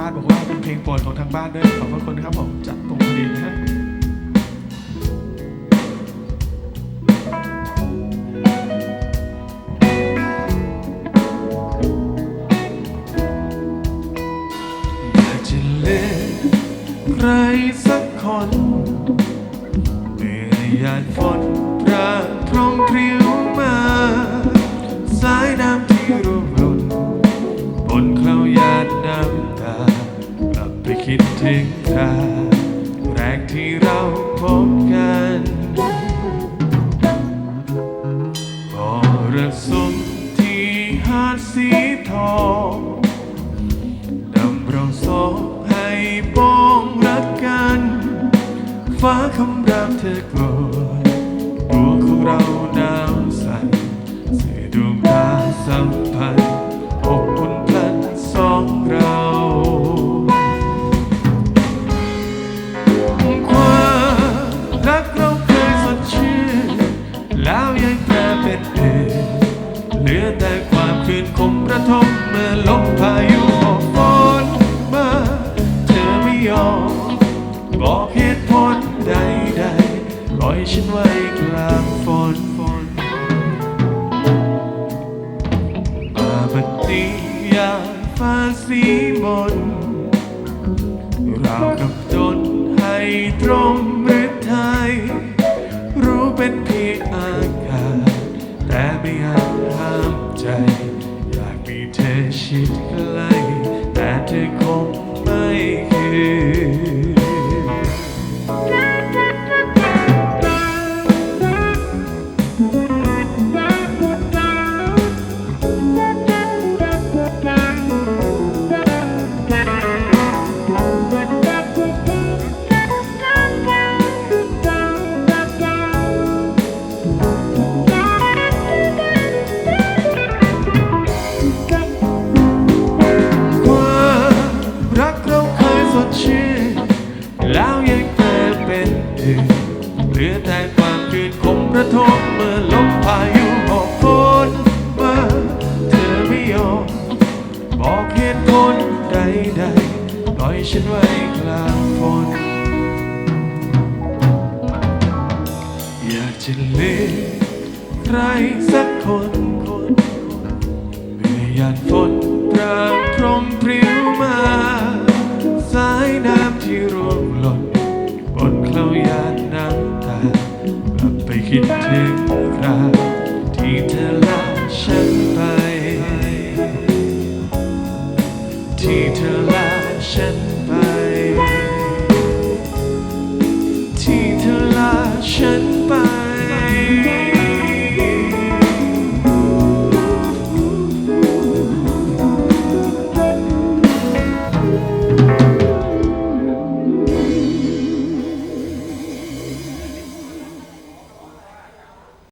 บ้านบอกว่าเป็นเพลงโปรดของทางบ้านด้วยขอบพระคุณครับผมจัดตรงพอดีนะฮะอยากจะเลือกใครสักคนเมื่อยาดฝนพรางพรอง ถึงคราแรกที่เราพบกันพอระสุมที่หาดสีทองดำรงสองให้ปองรักกัน ฟ้าคำรามเธอโกรธบัวของเรา ลือแต่ความคืนคมระทมเมื่อลมพายุหอบฝนมา เธอไม่ยอม บอกเหตุผลใดๆปล่อยฉันไว้กลางฝนฝนมาบัดนี้ยาฟ้าสีมนราวกับจนให้ตรง อยากมีเธอชิดใกล้ ลือแต่ความคืนคมระทมเมื่อลมพายุหอบฝนมาเธอไม่ยอมบอกเหตุผลใดๆปล่อยฉันไว้กลางฝนอยากจะเลือกใครสักคนคนเมื่อหยาดฝนพรางพรมพริ้วมา สายน้ำที่ร่วง คิดถึงรักที่เธอลาฉันไป ที่เธอลาฉันไป ที่เธอลาฉันไป